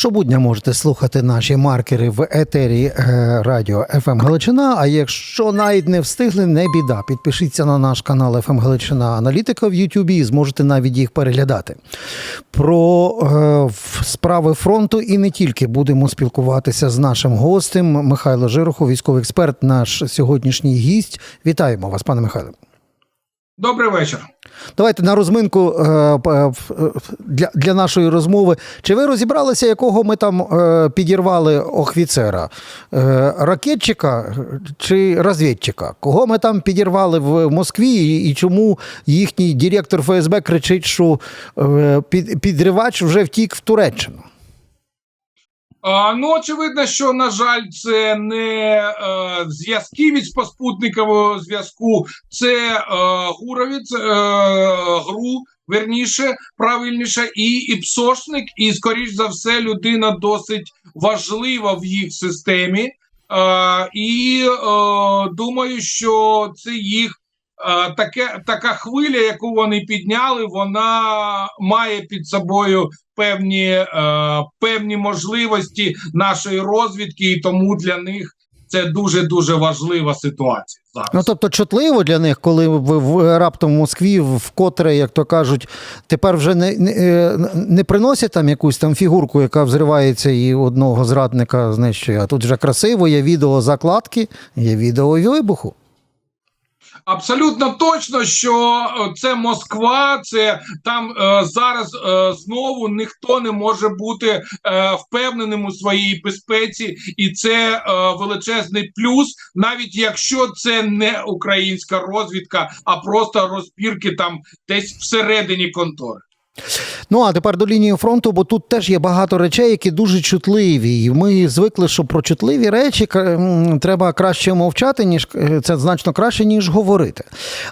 Щобудня можете слухати наші маркери в етері е, радіо ФМ Галичина. А якщо навіть не встигли, не біда. Підпишіться на наш канал ФМ Галичина Аналітика в Ютубі і зможете навіть їх переглядати. Про е, справи фронту і не тільки будемо спілкуватися з нашим гостем Михайло Жирохов, військовий експерт, наш сьогоднішній гість. Вітаємо вас, пане Михайло. Добрий вечір. Давайте на розминку е, е, е, для, для нашої розмови. Чи ви розібралися, якого ми там підірвали офіцера? Ракетчика чи розвідчика? Кого ми там підірвали в Москві, і, чому їхній директор ФСБ кричить, що підривач вже втік в Туреччину? Ну, очевидно, що, на жаль, це не е, зв'язки від споспутникового зв'язку, це е, гуровець, е, гру, верніше, правильніше, і, і псошник, і, скоріш за все, людина досить важлива в їх системі. Е, і е, думаю, що це їх. Е, Таке така хвиля, яку вони підняли, вона має під собою певні, е, певні можливості нашої розвідки, і тому для них це дуже дуже важлива ситуація зараз. Ну тобто чутливо для них, коли в, раптом в Москві вкотре, як то кажуть, тепер вже не, не, е, не приносять там якусь там фігурку, яка взривається і одного зрадника знищує. А тут вже красиво, є відео закладки, є відео вибуху. Абсолютно точно, що е, це Москва, це там е, зараз е, знову ніхто не може бути е, впевненим у своїй безпеці, і це е, величезний плюс, навіть якщо це не українська розвідка, а просто розбірки там десь всередині контори. Ну а тепер до лінії фронту, бо тут теж є багато речей, які дуже чутливі. І ми звикли, що про чутливі речі треба краще мовчати, ніж е, це значно краще, ніж говорити.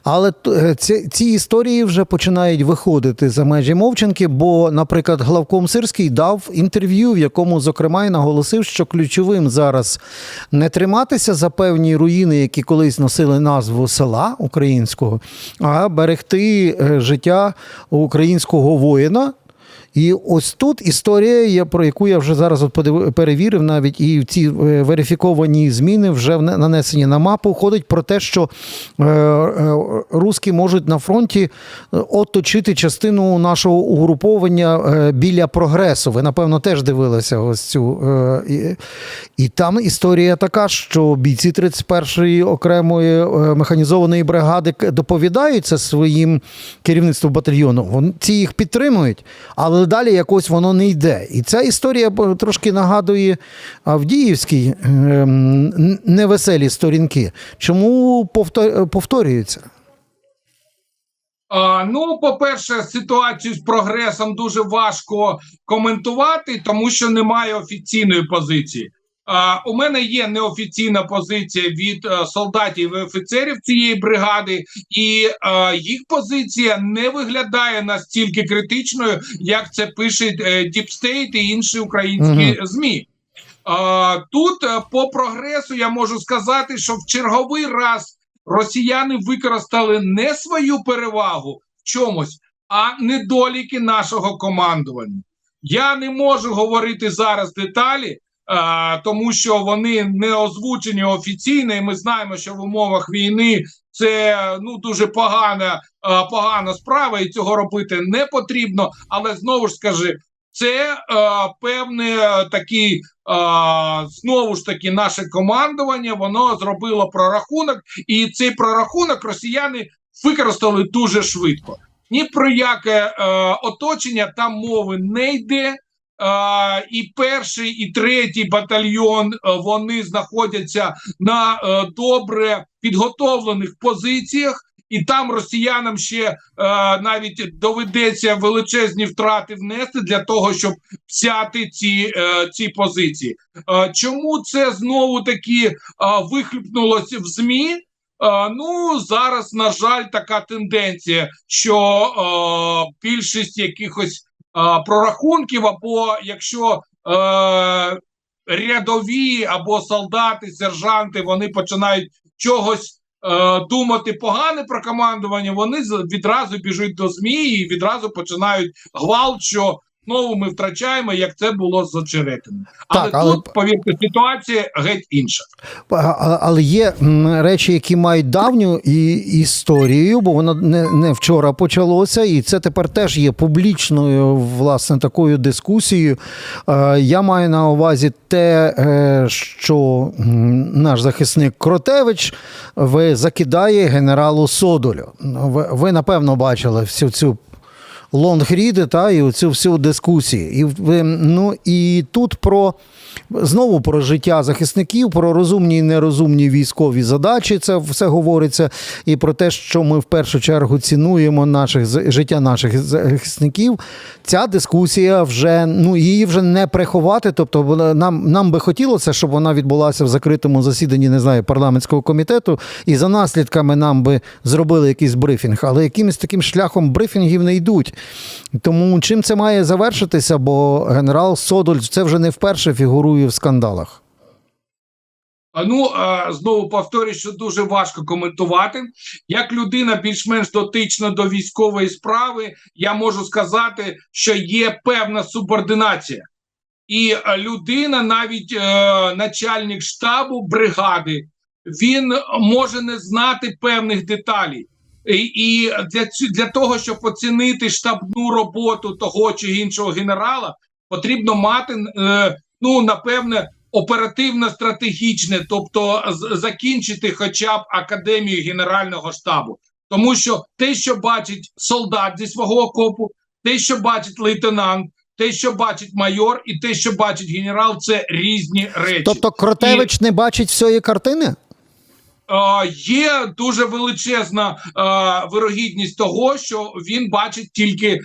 Але е, ці, ці історії вже починають виходити за межі мовчанки. Бо, наприклад, главком Сирський дав інтерв'ю, в якому, зокрема, й наголосив, що ключовим зараз не триматися за певні руїни, які колись носили назву села українського, а берегти е, життя українського воїна. І ось тут історія, про яку я вже зараз от подив- перевірив, навіть і ці е, верифіковані зміни вже нанесені на мапу. Ходить про те, що е, е, руски можуть на фронті оточити частину нашого угруповання біля прогресу. Ви, напевно, теж дивилися ось цю. і, там історія така, що бійці 31-ї окремої механізованої бригади к- доповідають це своїм керівництву батальйону. Ці їх підтримують, але далі якось воно не йде. І ця історія трошки нагадує Авдіївські ем, невеселі сторінки. Чому повторюється? Ну, по-перше, ситуацію з прогресом дуже важко коментувати, тому що немає офіційної позиції. У мене є неофіційна позиція від е, солдатів і офіцерів цієї бригади, і е, їх позиція не виглядає настільки критичною, як це пише Deep State і інші українські змі. Тут е, по прогресу я можу сказати, що в черговий раз росіяни використали не свою перевагу в чомусь, а недоліки нашого командування. Я не можу говорити зараз деталі, тому що вони не озвучені офіційно, і ми знаємо, що в умовах війни це ну дуже погана, погана справа, і цього робити не потрібно. Але знову ж скажи, це е, певне такий а, знову ж таки наше командування воно зробило прорахунок, і цей прорахунок росіяни використали дуже швидко. Ні про яке е, оточення там мови не йде. І перший, і третій батальйон е, вони знаходяться на е, добре підготовлених позиціях. І там росіянам ще е, навіть доведеться величезні втрати внести для того, щоб взяти ці, е, ці позиції. Е, чому це знову таки е, вихлюпнулося в ЗМІ? Е, ну зараз, на жаль, така тенденція, що е, більшість якихось прорахунків, або якщо е, рядові або солдати, сержанти, вони починають чогось е, думати погане про командування, вони відразу біжуть до ЗМІ і відразу починають гвалт, що знову ми втрачаємо, як це було з очеретиною. Але Так, але- тут, повірте, ситуація геть інша. Але є речі, які мають давню і історію, бо воно не, не вчора почалося, і це тепер теж є публічною власне такою дискусією. Я маю на увазі те, е, що наш захисник Кротевич ви закидає генералу Содолю. Ви напевно бачили всю цю лонгріди та і цю всю дискусію. І ви- ну і тут про знову про життя захисників, про розумні і нерозумні військові задачі. Це все говориться, і про те, що ми в першу чергу цінуємо наших життя наших захисників. Ця дискусія вже ну її вже не приховати. Тобто, нам, нам би хотілося, щоб вона відбулася в закритому засіданні, не знаю, парламентського комітету, і за наслідками нам би зробили якийсь брифінг, але якимось таким шляхом брифінгів не йдуть. Тому чим це має завершитися? Бо генерал Содоль це вже не вперше фігурує в скандалах. Ну знову повторюю, що дуже важко коментувати. Як людина більш-менш дотична до військової справи, я можу сказати, що є певна субординація. І е, людина, навіть е, начальник штабу бригади, він може не знати певних деталей. І, і для, для того, щоб оцінити штабну роботу того чи іншого генерала, потрібно мати е, ну напевне оперативно-стратегічне, тобто з- закінчити хоча б академію генерального штабу. Тому що те, що бачить солдат зі свого окопу, те, що бачить лейтенант, те, що бачить майор, і те, що бачить генерал, це різні речі. Тобто Кротевич не бачить всієї картини? Е, є дуже величезна е, вирогідність того, що він бачить тільки е,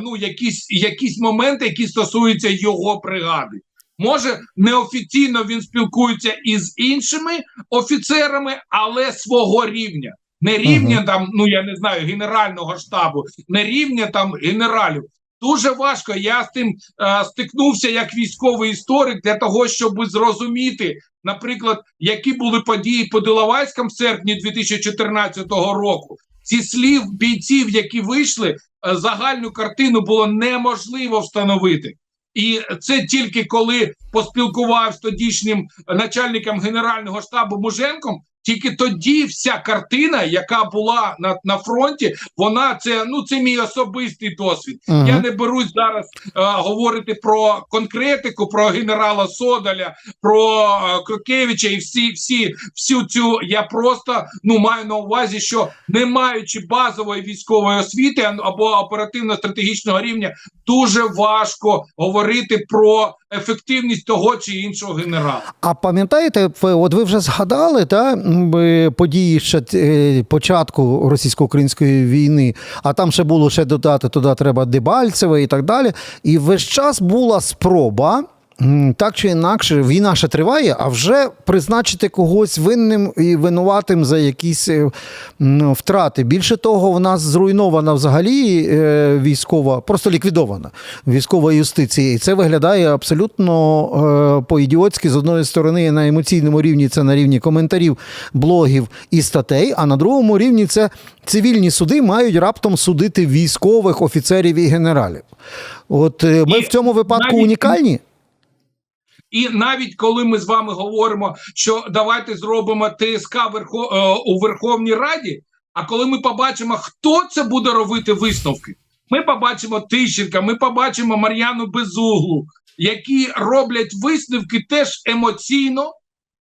ну якісь, якісь моменти, які стосуються його бригади. Може, неофіційно він спілкується із іншими офіцерами, але свого рівня. Не рівня там, ну я не знаю, генерального штабу, не рівня там генералів. Дуже важко. Я з тим е, стикнувся як військовий історик для того, щоб зрозуміти, наприклад, які були події по Диловайськам в серпні 2014 року. Зі слів бійців, які вийшли, е, загальну картину було неможливо встановити. І це тільки коли поспілкував з тодішнім начальником генерального штабу Муженком. Тільки тоді вся картина, яка була на, на фронті, вона це ну це мій особистий досвід. Мгм. Я не берусь зараз е, говорити про конкретику, про генерала Содаля, про е, Крокевича і всі, всі, всю цю. Я просто ну маю на увазі, що не маючи базової військової освіти або оперативно-стратегічного рівня, дуже важко говорити про ефективність того чи іншого генерала. А пам'ятаєте, от ви вже згадали та, події ще е, початку російсько-української війни, а там ще було ще додати туди треба Дебальцеве і так далі. І весь час була спроба. Так чи інакше, війна ще триває, а вже призначити когось винним і винуватим за якісь е, втрати. Більше того, в нас зруйнована взагалі е, військова, просто ліквідована військова юстиція. І це виглядає абсолютно е, по-ідіотськи. З одної сторони, на емоційному рівні це на рівні коментарів, блогів і статей, а на другому рівні це цивільні суди мають раптом судити військових офіцерів і генералів. От ми І в цьому випадку навіть- унікальні. І навіть коли ми з вами говоримо, що давайте зробимо ТСК е, у Верховній Раді. А коли ми побачимо, хто це буде робити висновки, ми побачимо Тищенка, ми побачимо Мар'яну Безуглу, які роблять висновки теж емоційно.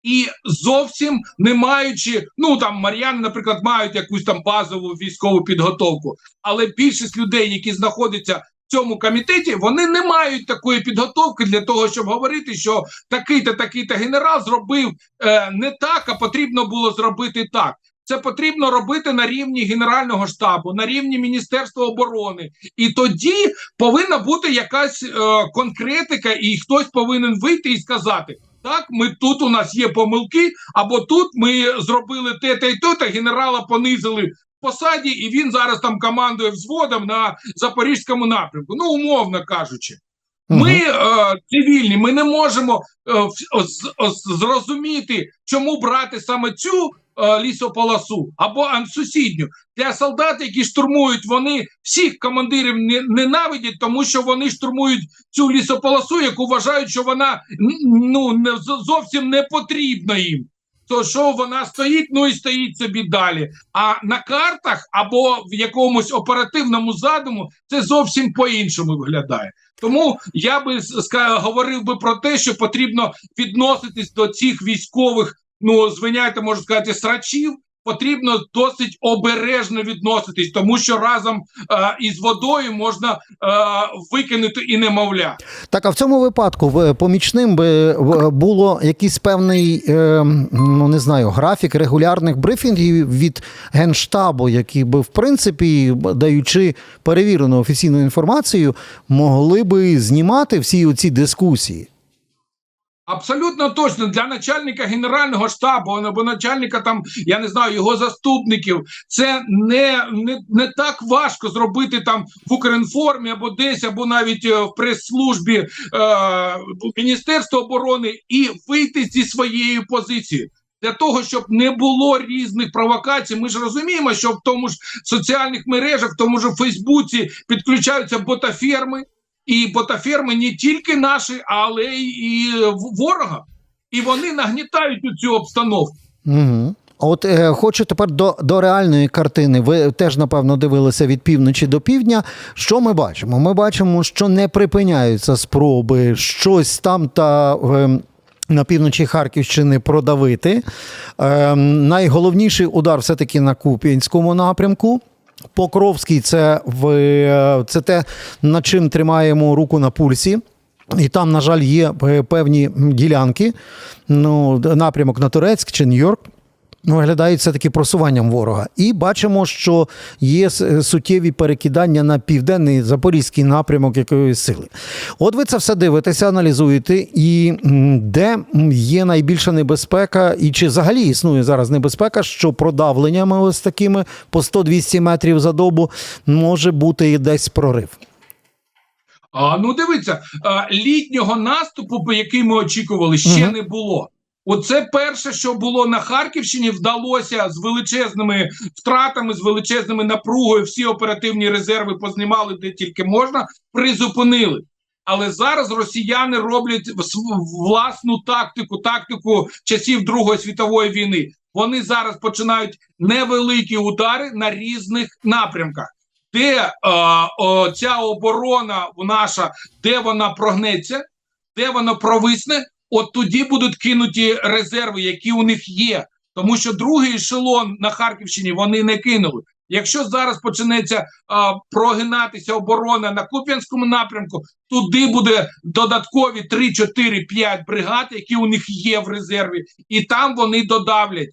І зовсім не маючи, ну там Мар'яни, наприклад, мають якусь там базову військову підготовку, але більшість людей, які знаходяться цьому комітеті, вони не мають такої підготовки для того, щоб говорити, що такий-то такий-то генерал зробив е, не так, а потрібно було зробити так. Це потрібно робити на рівні Генерального штабу, на рівні Міністерства оборони, і тоді повинна бути якась е, конкретика, і хтось повинен вийти і сказати: так, ми тут у нас є помилки, або тут ми зробили те, те і те, та генерала понизили посаді, і він зараз там командує взводом на запорізькому напрямку. Ну, умовно кажучи. Ми е, цивільні, ми не можемо е, зрозуміти, чому брати саме цю е, лісополосу або сусідню. Для солдат, які штурмують, вони всіх командирів ненавидять, тому що вони штурмують цю лісополосу, яку вважають, що вона ну не зовсім не потрібна їм. То що вона стоїть, ну і стоїть собі далі. А на картах або в якомусь оперативному задуму це зовсім по-іншому виглядає. Тому я би говорив би про те, що потрібно відноситись до цих військових, ну звиняйте, можу сказати, срачів. Потрібно досить обережно відноситись, тому що разом е, із водою можна е, викинути і немовля. Так, а в цьому випадку в- помічним би в- було якийсь певний, е, ну не знаю, графік регулярних брифінгів від генштабу, які би, в принципі, даючи перевірену офіційну інформацію, могли би знімати всі оці дискусії. Абсолютно точно для начальника генерального штабу або начальника там, я не знаю, його заступників. Це не, не, не так важко зробити там в Укрінформі або десь, або навіть е, в прес-службі е, Міністерства оборони і вийти зі своєю позицією. Для того щоб не було різних провокацій, ми ж розуміємо, що в тому ж соціальних мережах, в тому ж Фейсбуці підключаються ботаферми, і ботаферми не тільки наші, але й ворога. І вони нагнітають цю обстановку. Угу. От е, хочу тепер до, до реальної картини. Ви теж напевно дивилися від півночі до півдня. Що ми бачимо? Ми бачимо, що не припиняються спроби щось там та. Е, на півночі Харківщини продавити. Е, найголовніший удар все-таки на Куп'янському напрямку. Покровський це, в, е, це те, над чим тримаємо руку на пульсі. І там, на жаль, є е, певні ділянки. Ну, напрямок на Турецьк чи Нью-Йорк. Ну, Виглядають все-таки просуванням ворога. І бачимо, що є суттєві перекидання на південний запорізький напрямок якоїсь сили. От ви це все дивитеся, аналізуєте, і де є найбільша небезпека, і чи взагалі існує зараз небезпека, що продавленнями ось такими по 100-200 метрів за добу може бути і десь прорив. А, ну дивіться, літнього наступу, по який ми очікували, ще Мгм. не було. Оце перше, що було на Харківщині, вдалося з величезними втратами, з величезними напругою. Всі оперативні резерви познімали де тільки можна, призупинили. Але зараз росіяни роблять власну тактику, тактику часів Другої світової війни. Вони зараз починають невеликі удари на різних напрямках. Де е, о, ця оборона наша, де вона прогнеться, де вона провисне, от тоді будуть кинуті резерви, які у них є. Тому що другий ешелон на Харківщині вони не кинули. Якщо зараз почнеться а, прогинатися оборона на Куп'янському напрямку, туди буде додаткові 3, 4, 5 бригад, які у них є в резерві, і там вони додавлять.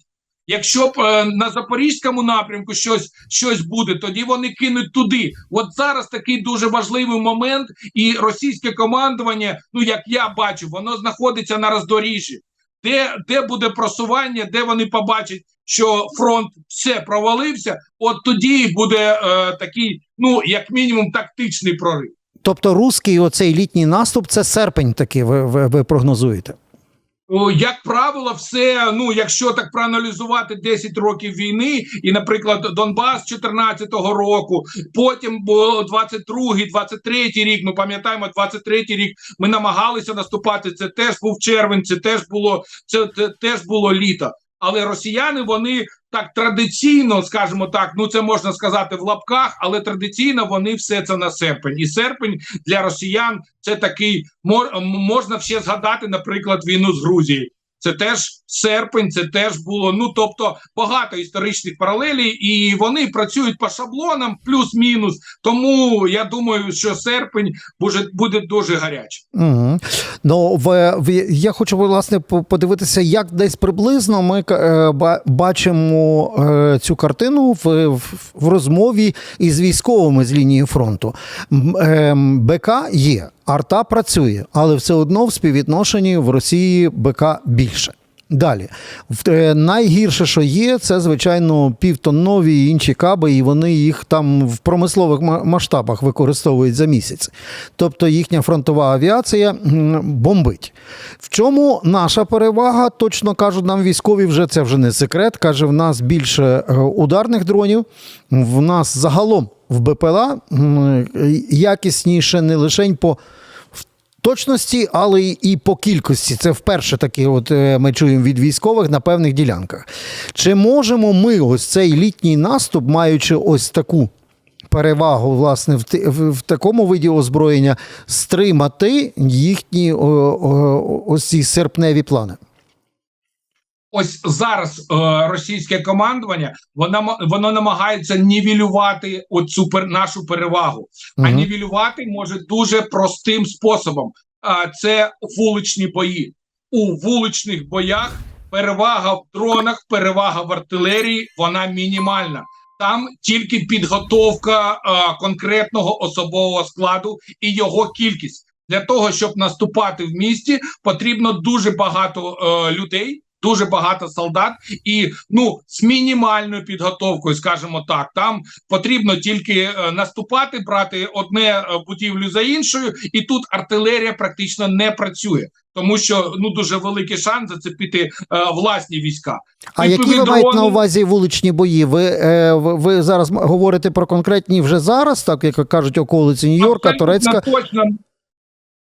Якщо б е, на запорізькому напрямку щось, щось буде, тоді вони кинуть туди. От зараз такий дуже важливий момент, і російське командування, ну як я бачу, воно знаходиться на роздоріжжі. Де, де буде просування, де вони побачать, що фронт все провалився, от тоді буде е, такий, ну як мінімум, тактичний прорив. Тобто, руський оцей літній наступ це серпень такий, ви, ви, ви прогнозуєте. Як правило, все, ну якщо так проаналізувати 10 років війни, і, наприклад, Донбас 14-го року, потім було 22-й, 23-й рік. Ми пам'ятаємо, 23-й рік ми намагалися наступати. Це теж був червень, це теж було це, це теж було літо. Але росіяни вони так традиційно, скажімо так, ну це можна сказати в лапках, але традиційно вони все це на серпень. І серпень для росіян це такий можна ще згадати, наприклад, війну з Грузією. Це теж серпень, це теж було. Ну тобто багато історичних паралелей, і вони працюють по шаблонам, плюс-мінус. Тому я думаю, що серпень буде, буде дуже гарячий. Угу. Ну, в, в, я хочу власне подивитися, як десь приблизно ми е, бачимо е, цю картину в, в, в розмові із військовими з лінії фронту. Ем, БК є, арта працює, але все одно в співвідношенні в Росії БК більше. Далі. Е, Найгірше, що є, це, звичайно, півтоннові і інші каби, і вони їх там в промислових масштабах використовують за місяць. Тобто їхня фронтова авіація бомбить. В чому наша перевага? Точно кажуть нам військові, вже це вже не секрет. Каже, в нас більше е, ударних дронів, в нас загалом в БПЛА якісніше не лише по точності, але і по кількості. Це вперше таке, от е, ми чуємо від військових на певних ділянках. Чи можемо ми ось цей літній наступ, маючи ось таку перевагу, власне, в, в, в такому виді озброєння, стримати їхні о, о, ось ці серпневі плани? Ось зараз е, російське командування воно, м- воно намагається нівелювати оцю пер, нашу перевагу. А нівелювати може дуже простим способом. А це вуличні бої. У вуличних боях перевага в дронах, перевага в артилерії, вона мінімальна. Там тільки підготовка е, конкретного особового складу і його кількість. Для того, щоб наступати в місті, потрібно дуже багато е, людей, дуже багато солдат, і ну з мінімальною підготовкою, скажімо так, там потрібно тільки е, наступати, брати одне е, будівлю за іншою, і тут артилерія практично не працює, тому що ну дуже великий шанс зацепити е, власні війська. А які ви маєте на увазі вуличні бої? Ви, е, ви, ви зараз говорите про конкретні вже зараз, так як кажуть, околиці Нью-Йорка, Турецька. Точно.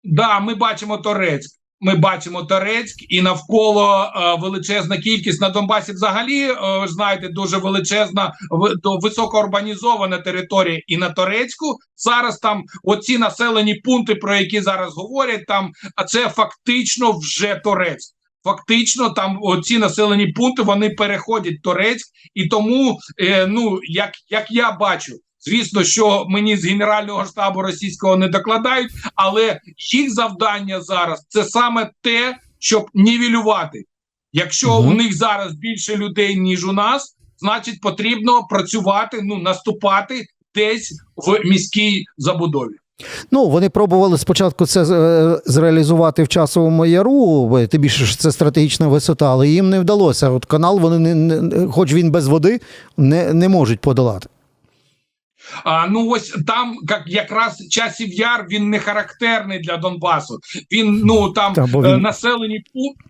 Да, ми бачимо Торецьк. Ми бачимо Торецьк і навколо е, величезна кількість на Донбасі. Взагалі, е, знаєте, дуже величезна в- до високоурбанізована територія. І на Торецьку зараз там оці населені пункти, про які зараз говорять, там а це фактично вже Торецьк. Фактично, там оці населені пункти вони переходять Торецьк, і тому, е, ну як, як я бачу, звісно, що мені з генерального штабу російського не докладають, але їх завдання зараз це саме те, щоб нівелювати. Якщо Мгм. у них зараз більше людей ніж у нас, значить потрібно працювати, ну наступати десь в міській забудові. Ну, вони пробували спочатку це е, зреалізувати в часовому яру, тим більше що це стратегічна висота, але їм не вдалося. От канал вони не, не хоч він без води, не, не можуть подолати. А ну ось там як якраз часів яр він не характерний для Донбасу. Він ну там Та, е, він- населені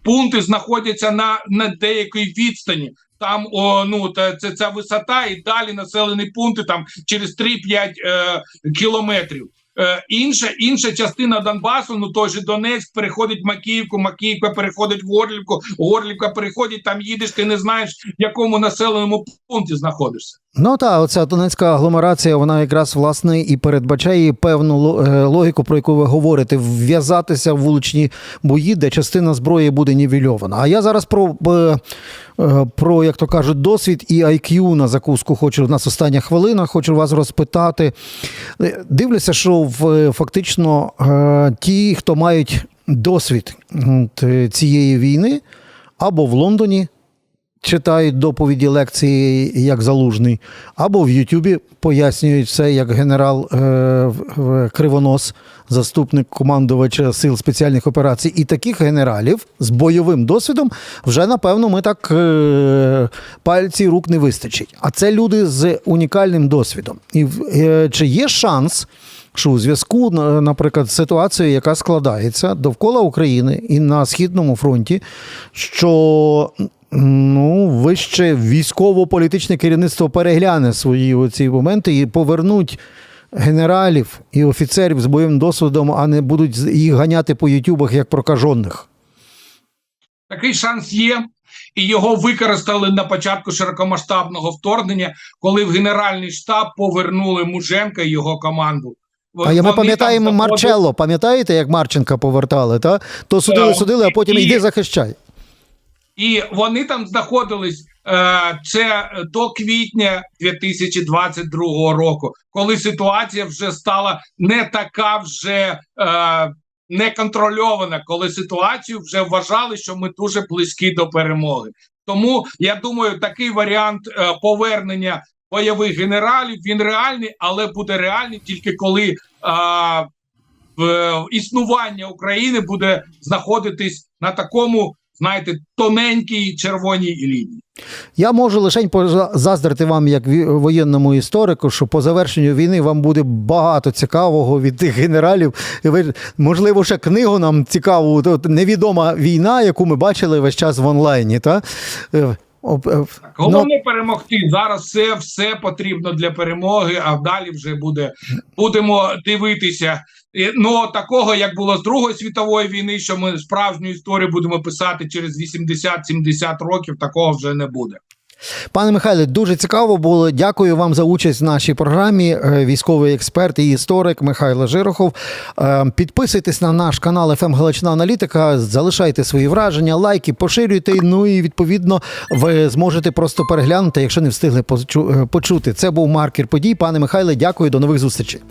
пункти знаходяться на, на деякій відстані. Там о, ну та це ця висота, і далі населені пункти там через 3-5 е, кілометрів. Е, інша інша частина Донбасу, ну той же Донецьк переходить в Макіївку, Макіївка переходить в Горлівку, Горлівка переходить, там їдеш, ти не знаєш, в якому населеному пункті знаходишся. Ну так, оця Донецька агломерація, вона якраз власне і передбачає певну е, логіку, про яку ви говорите, вв'язатися в вуличні бої, де частина зброї буде нівельована. А я зараз про, е, про як то кажуть, досвід і IQ на закуску хочу. У нас остання хвилина, хочу вас розпитати. Е, Дивлюся, що в фактично ті, хто мають досвід цієї війни, або в Лондоні читають доповіді лекції як залужний, або в Ютубі пояснюють все як генерал е, заступник командувача сил спеціальних операцій. І таких генералів з бойовим досвідом вже напевно ми так е, пальці рук не вистачить. А це люди з унікальним досвідом. І е, чи є шанс? Що у зв'язку, наприклад, з ситуацією, яка складається довкола України і на східному фронті, що ну, вище військово-політичне керівництво перегляне свої оці моменти і повернуть генералів і офіцерів з бойовим досвідом, а не будуть їх ганяти по ютубах як прокажених. Такий шанс є, і його використали на початку широкомасштабного вторгнення, коли в Генеральний штаб повернули Муженка і його команду. А я ми пам'ятаємо там знаходили- Марчелло, пам'ятаєте, як Марченка повертали? Та? То судили, судили, а потім І- йди захищай. І вони там знаходились е, це до квітня 2022 року, коли ситуація вже стала не така вже е, неконтрольована, коли ситуацію вже вважали, що ми дуже близькі до перемоги. Тому я думаю, такий варіант е, повернення бойових генералів він реальний, але буде реальний тільки коли. Е, в- існування України буде знаходитись на такому знаєте, тоненькій червоній лінії. Я можу лише заздрити вам, як воєнному історику, що по завершенню війни вам буде багато цікавого від тих генералів. І ви, можливо, ще книгу нам цікаву. Невідома війна, яку ми бачили весь час в онлайні. Та? Е, е, перемогти. Зараз все, все потрібно для перемоги, а далі вже буде будемо дивитися. Ну такого, як було з Другої світової війни, що ми справжню історію будемо писати через 80-70 років, такого вже не буде. Пане Михайле, дуже цікаво було. Дякую вам за участь в нашій програмі. Е, Військовий експерт і історик Михайло Жирохов. Е, Підписуйтесь на наш канал «ФМ Галичина Аналітика, залишайте свої враження, лайки, поширюйте. Ну і відповідно ви зможете просто переглянути, якщо не встигли е, почути. Це був маркер подій. Пане Михайле, дякую, до нових зустрічей.